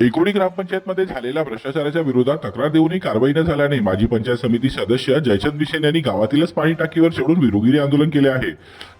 एकोणी ग्रामपंचायतमध्ये झालेल्या भ्रष्टाचाराच्या विरोधात तक्रार देऊनही कारवाई न झाल्याने माजी पंचायत समिती सदस्य जयचंद बिशेन यांनी गावातीलच पाणी टाकीवर चढून विरोगिरी आंदोलन केले आहे.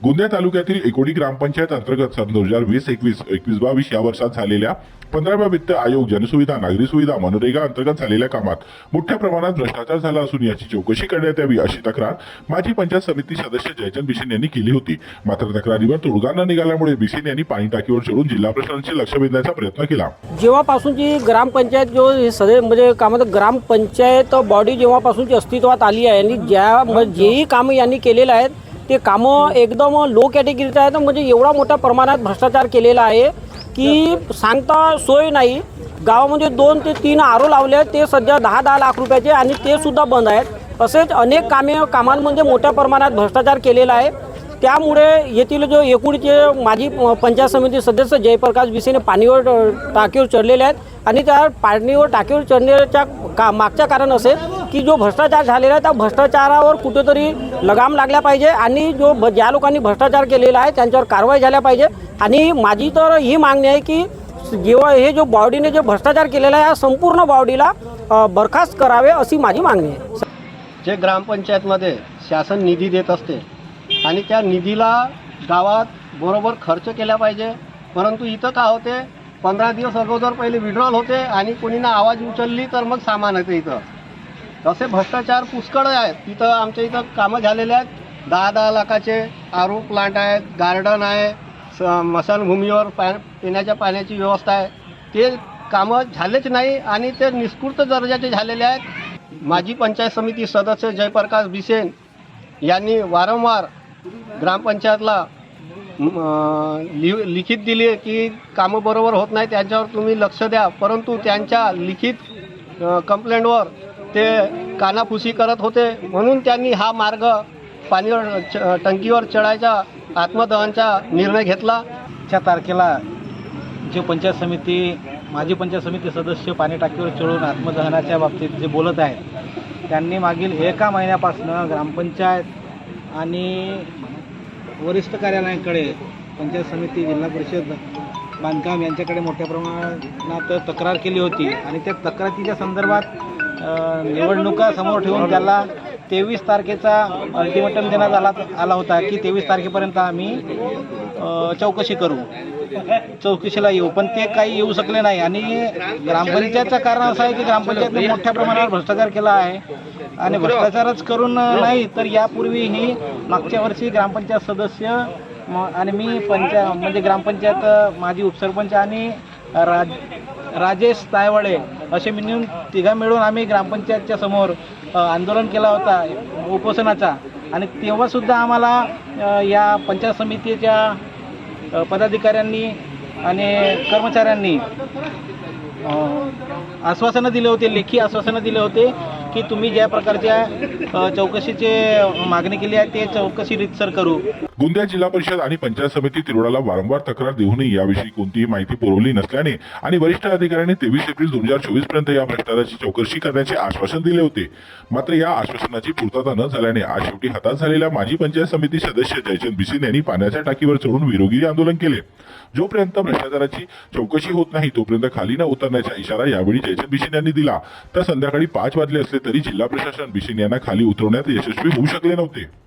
गोंदिया तालुक्यातील एकोणी ग्रामपंचायत अंतर्गत सन दोन हजार वीस एकवीस एकवीस बावीस या वर्षात झालेल्या पंधराव्या वित्त आयोग जनसुविधा नागरी सुविधा मनरेगा अंतर्गत झालेल्या कामात मोठ्या प्रमाणात भ्रष्टाचार झाला असून याची चौकशी करण्यात यावी अशी तक्रार माजी पंचायत समिती सदस्य जयचंद बिशेन यांनी केली होती. मात्र तक्रारीवर तोडगा न निघाल्यामुळे बिशेन यांनी पाणी टाकीवर चढून जिल्हा प्रशासनाचे लक्ष वेधण्याचा प्रयत्न केला. जेव्हा जेव्हापासूनची ग्रामपंचायत जो हे सदे म्हणजे काय म्हणतात ग्रामपंचायत बॉडी जेव्हापासूनची अस्तित्वात आली आहे आणि ज्या जेही कामं यांनी केलेलं आहेत ते कामं एकदम लो कॅटेगरीचे आहेत. म्हणजे एवढा मोठ्या प्रमाणात भ्रष्टाचार केलेला आहे की सांगता सोय नाही. गावामध्ये म्हणजे दोन ते तीन आरो लावले आहेत. ते सध्या दहा दहा लाख रुपयाचे आणि ते सुद्धा बंद आहेत. असेच अनेक कामे कामांमध्ये मोठ्या प्रमाणात भ्रष्टाचार केलेला आहे. त्यामुळे येथील जो एकोणीचे माजी पंचायत समिती सदस्य जयप्रकाश बिसेने पाणीवर टाकीवर चढलेले आहेत आणि त्या पाणीवर टाकीवर चढण्याच्या का मागच्या कारण असे की जो भ्रष्टाचार झालेला आहे त्या भ्रष्टाचारावर कुठेतरी लगाम लागल्या पाहिजे आणि जो ज्या लोकांनी भ्रष्टाचार केलेला आहे त्यांच्यावर कारवाई झाल्या पाहिजे. आणि माझी तर ही मागणी आहे की जेव्हा हे जो बॉडीने जे भ्रष्टाचार केलेला आहे या संपूर्ण बॉडीला बरखास्त करावे अशी माझी मागणी आहे. जे ग्रामपंचायतमध्ये शासन निधी देत असते आणि त्या निधीला गावात बरोबर खर्च केला पाहिजे. परंतु इथं का होते? पंधरा दिवस अगोदर पहिले विड्रॉल होते आणि कोणीनं आवाज उचलली तर मग सामान येते इथं. तसे भ्रष्टाचार पुष्कळ आहेत. तिथं आमच्या इथं कामं झालेले आहेत. दहा दहा लाखाचे आरो प्लांट आहेत गार्डन आहे स मशानभूमीवर पा पिण्याच्या पाण्याची व्यवस्था आहे. ते कामं झालेच नाही आणि ते निष्कृत दर्जाचे झालेले आहेत. माजी पंचायत समिती सदस्य जयप्रकाश बिसेन यांनी वारंवार ग्रामपंचायतला लि लिखित दिली की कामं बरोबर होत नाही त्यांच्यावर तुम्ही लक्ष द्या. परंतु त्यांच्या लिखित कंप्लेंटवर ते कानाफुसी करत होते. म्हणून त्यांनी हा मार्ग पाणीवर च टंकीवर चढायचा आत्मदहनचा निर्णय घेतला. च्या तारखेला जे पंचायत समिती माजी पंचायत समिती सदस्य पाणी टाकीवर चढून आत्मदहनाच्या बाबतीत जे बोलत आहेत त्यांनी मागील एका महिन्यापासनं ग्रामपंचायत आणि वरिष्ठ कार्यालयाकडे पंचायत समिती जिल्हा परिषद बांधकाम यांच्याकडे मोठ्या प्रमाणात तक्रार केली होती. आणि त्या तक्रारीच्या संदर्भात निवडणुका समोर ठेवून त्याला तेवीस तारखेचा अल्टिमेटम देण्यात आला आला होता की तेवीस तारखेपर्यंत आम्ही चौकशी करू. चौकशीला येऊ. पण ते काही येऊ शकले नाही. आणि ग्रामपंचायतचं कारण असं आहे की ग्रामपंचायतने मोठ्या प्रमाणावर भ्रष्टाचार केला आहे. आणि भ्रष्टाचारच करून नाही तर यापूर्वीही मागच्या वर्षी ग्रामपंचायत सदस्य आणि मी पंचा म्हणजे ग्रामपंचायत माजी उपसरपंच आणि राज राजेश तायवाडे असे मिळून तिघा मिळून आम्ही ग्रामपंचायतच्या समोर आंदोलन केला होता उपोषणाचा. आणि तेव्हासुद्धा आम्हाला या पंचायत समितीच्या पदाधिकाऱ्यांनी आणि कर्मचाऱ्यांनी आश्वासनं दिले होते लेखी आश्वासनं दिले होते की तुम्ही ज्या प्रकारच्या चौकशीचे मागणी केली आहे ते चौकशी रितसर करू. गोंदिया जिल्हा परिषद आणि पंचायत समिती तिरोडाला वारंवार तक्रार देऊनही याविषयी कोणतीही माहिती पुरवली नसल्याने आणि वरिष्ठ अधिकाऱ्यांनी तेवीस एप्रिल दोन हजार चोवीसपर्यंत या भ्रष्टाचाराची चौकशी करण्याचे आश्वासन दिले होते. मात्र या आश्वासनाची पूर्तता न झाल्याने आज शेवटी हातात झालेल्या माजी पंचायत समिती सदस्य जयचंद बिसिन यांनी पाण्याच्या टाकीवर चढून विरोधी आंदोलन केले. जोपर्यंत भ्रष्टाचाराची चौकशी होत नाही तोपर्यंत खाली न उतरण्याचा इशारा यावेळी जयचंद बिशिन यांनी दिला. तर संध्याकाळी पाच वाजले असले तरी जिल्हा प्रशासन बिशिन यांना खाली उतरवण्यात यशस्वी होऊ शकले नव्हते.